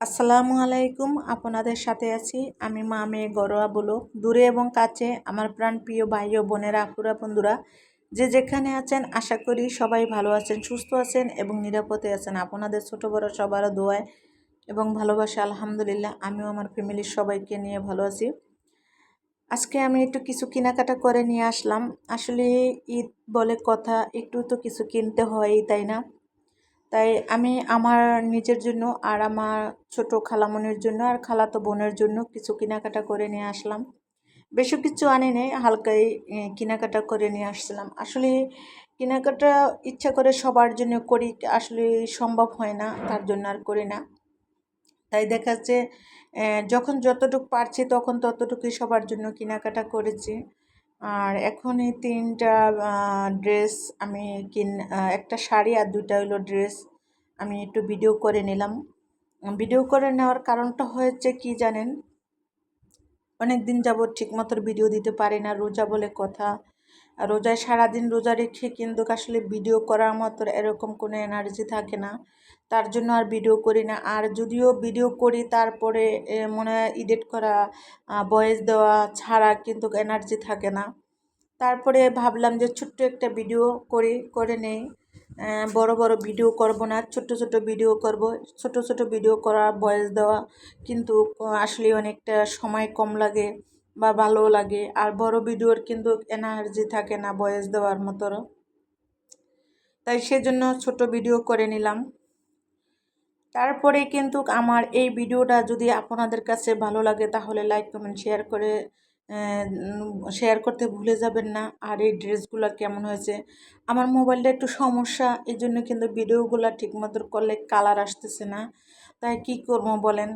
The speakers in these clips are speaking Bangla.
আসসালামু আলাইকুম, আপনাদের সাথে আছি আমি মা মেয়ে গরোয়া বলো দূরে এবং কাছে আমার প্রাণ প্রিয় ভাই ও বোনেরা আপুরা বন্ধুরা, যে যেখানে আছেন আশা করি সবাই ভালো আছেন, সুস্থ আছেন এবং নিরাপদে আছেন। আপনাদের ছোট বড় সবারও দোয়ায় এবং ভালোবাসা আলহামদুলিল্লাহ আমিও আমার ফ্যামিলির সবাইকে নিয়ে ভালো আছি। আজকে আমি একটু কিছু কেনাকাটা করে নিয়ে আসলাম। আসলে ঈদ বলে কথা, একটু তো কিছু কিনতে হয়ই, তাই না? তাই আমি আমার নিজের জন্য আর আমার ছোট খালামনির জন্য আর খালাতো বোনের জন্য কিছু কেনাকাটা করে নিয়ে আসলাম। বেশি কিছু আনি নেই, হালকাই কেনাকাটা করে নিয়ে আসছিলাম। আসলে কেনাকাটা ইচ্ছা করে সবার জন্য করি, আসলে সম্ভব হয় না, তার জন্য আর করি না। তাই দেখা যাচ্ছে যখন যতটুকু পারছি তখন ততটুকুই সবার জন্য কেনাকাটা করেছি। আর এখন এই তিনটা ড্রেস আমি কিন একটা শাড়ি আর দুইটা হলো ড্রেস আমি একটু ভিডিও করে নিলাম। ভিডিও করে নেওয়ার কারণটা হয়েছে কি জানেন? অনেক দিন যাবৎ ঠিকমতো ভিডিও দিতে পারি না, রোজা বলে কথা। রোজায় সারাদিন রোজা রেখে কিন্তু আসলে ভিডিও করার মতো এরকম কোনো এনার্জি থাকে না। তার জন্য আর ভিডিও করি না। আর যদিও ভিডিও করি, তারপরে মনে হয় এডিট করা ভয়েস দেওয়া ছাড়া কিন্তু এনার্জি থাকে না। তারপরে ভাবলাম যে ছোট্ট একটা ভিডিও করি, করে নেই। বড় বড় ভিডিও করব না ছোট ছোট ভিডিও করব। ছোট ছোট ভিডিও করা ভয়েস দেওয়া কিন্তু আসলে অনেকটা সময় কম লাগে। বা ভালো লাগে। আর বড় ভিডিওর কিন্তু এনার্জি থাকে না ভয়েস দেওয়ার মতো তাই সেজন্য ছোট ভিডিও করে নিলাম। তারপরে কিন্তু আমার এই ভিডিওটা যদি আপনাদের কাছে ভালো লাগে তাহলে লাইক, কমেন্ট, শেয়ার করে শেয়ার করতে ভুলে যাবেন না। আর এই ড্রেসগুলো কেমন হয়েছে? আমার মোবাইলটা একটু সমস্যা এই জন্য কিন্তু ভিডিওগুলো ঠিকমতো করলে কালার আসতেছে না। তাই কি করব বলেন?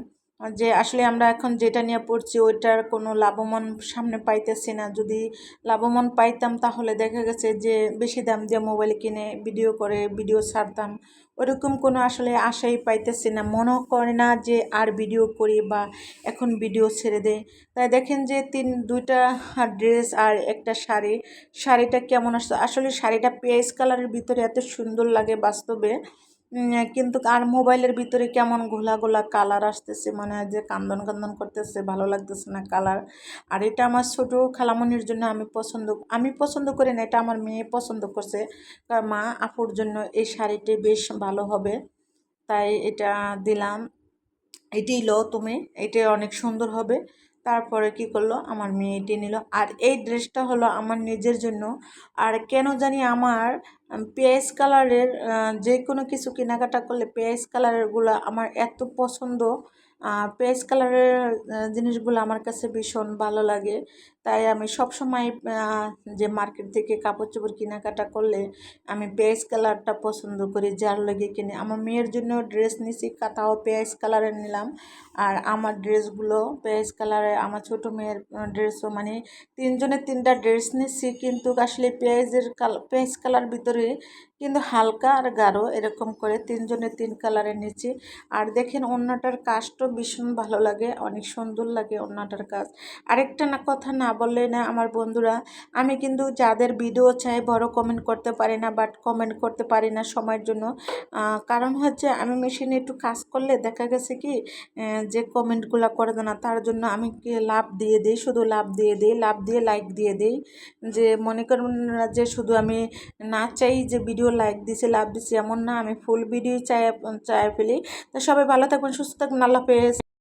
যে আসলে আমরা এখন যেটা নিয়ে পড়ছি ওইটার কোনো লাভবান সামনে পাইতেছি না। যদি লাভবান পাইতাম তাহলে দেখা গেছে যে বেশি দাম দিয়ে মোবাইল কিনে ভিডিও করে, ভিডিও ছাড়তাম। ওরকম কোনো আসলে আশাই পাইতেছি না। মনেও করে না যে আর ভিডিও করি বা এখন ভিডিও ছেড়ে দেয় তাই দেখেন যে তিন, দুইটা ড্রেস আর একটা শাড়ি। শাড়িটা কেমন আসছে আসলে শাড়িটা পেঁয়াজ কালারের ভিতরে এত সুন্দর লাগে বাস্তবে। কিন্তু আর মোবাইলের ভিতরে কেমন ঘোলা ঘোলা কালার আসতেছে, মনে যে কান্দন কান্দন করতেছে, ভালো লাগতেছে না কালার আর এটা আমার ছোটো খালামনির জন্য আমি পছন্দ আমি পছন্দ করি না, এটা আমার মেয়ে পছন্দ করছে। মা আপুর জন্য এই শাড়িটি বেশ ভালো হবে। তাই এটা দিলাম। এটি লো তুমি, এটা অনেক সুন্দর হবে। তারপরে কি করল? আমার মেয়েটি নিল। আর এই ড্রেসটা হলো আমার নিজের জন্য। আর কেন জানি আমার পেঁয়াজ কালারের যে কোনো কিছু কেনাকাটা করলে পেঁয়াজ কালারেরগুলো আমার এত পছন্দ। পেঁয়াজ কালারের জিনিসগুলো আমার কাছে ভীষণ ভালো লাগে। তাই আমি সব সময় যে মার্কেট থেকে কাপড় চোপড় কেনাকাটা করলে আমি পেঁয়াজ কালারটা পছন্দ করি, যার লেগে কিনে। আমার মেয়ের জন্য ড্রেস নিছি, কাতাও পেঁয়াজ কালারের নিলাম। আর আমার ড্রেসগুলো পেঁয়াজ কালারে, আমার ছোটো মেয়ের ড্রেসও মানে তিনজনের তিনটা ড্রেস নিচ্ছি কিন্তু আসলে পেঁয়াজের কাল, পেঁয়াজ কালার ভিতরে কিন্তু হালকা আর গাঢ় এরকম করে তিনজনের তিন কালারের নিচ্ছি আর দেখেন অন্যটার কাজটাও ভীষণ ভালো লাগে, অনেক সুন্দর লাগে অন্যটার কাজ। আরেকটা না কথা না বললে না আমার বন্ধুরা। আমি কিন্তু যাদের ভিডিও চাই বড় কমেন্ট করতে পারি না বাট কমেন্ট করতে পারি না সময়ের জন্য। কারণ হচ্ছে আমি মেশিনে একটু কাজ করলে দেখা গেছে কি যে কমেন্টগুলো করে না তার জন্য আমি লাভ দিয়ে দিই? শুধু লাভ দিয়ে দিই, লাভ দিয়ে লাইক দিয়ে দিই। যে মনে করুন যে শুধু আমি না চাই যে ভিডিও লাইক দিছি, লাভ দিছি, এমন না। আমি ফুল ভিডিও চাই চাই ফেলি। তো সবাই ভালো থাকবেন, সুস্থ থাকবেন, আল্লাহ হাফেজ।